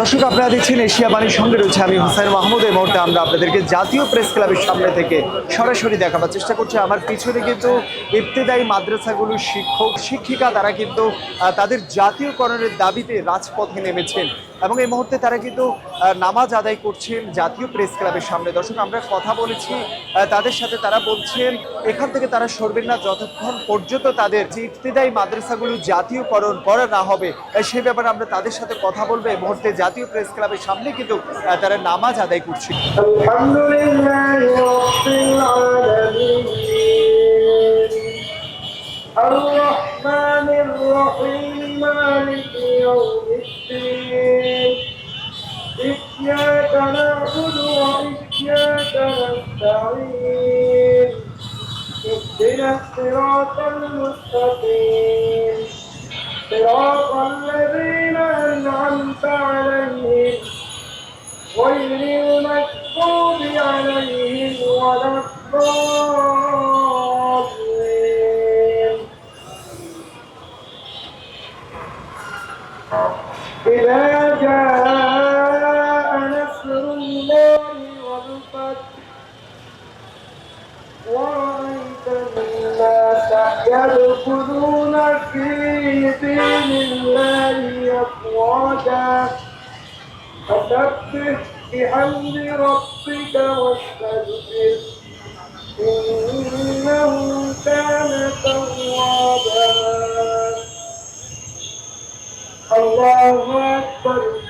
দর্শক আপনারা দেখছেন এশিয়া বাণীর সঙ্গে রয়েছে আমি হুসাইন মাহমুদ। এই মুহূর্তে আমরা আপনাদেরকে জাতীয় প্রেস ক্লাবের সামনে থেকে সরাসরি দেখাবার চেষ্টা করছি। আমার পিছনে কিন্তু ইবতেদায়ী মাদ্রাসাগুলোর শিক্ষক শিক্ষিকা তারা কিন্তু তাদের জাতীয়করণের দাবিতে রাজপথে নেমেছেন এবং এই মুহূর্তে তারা কিন্তু নামাজ আদায় করছেন জাতীয় প্রেস ক্লাবের সামনে। দর্শক আমরা কথা বলেছি তাদের সাথে তারা বলছেন এখান থেকে তারা সরবেন না যতক্ষণ পর্যন্ত তাদের যে ইবতেদায়ী মাদ্রাসাগুলো জাতীয়করণ করা না হবে আহ, সে ব্যাপারে আমরা তাদের সাথে কথা বলব। এই মুহূর্তে জাতীয় প্রেস ক্লাবের সামনে কিন্তু আহ, তারা নামাজ আদায় করছে الحمد لله رب العالمين الرحمن الرحيم مالك يوم الدين إياك نعبد وإياك نستعين اهدنا الصراط المستقيم غير المكتوب عليهم ولا الضالين. إذا جاء نصر الله والفتح ورأيت الناس يدخلون في دين الله أفواجا. فسبح بحمد ربك واستغفر. إنه كان توابا. الله أكبر.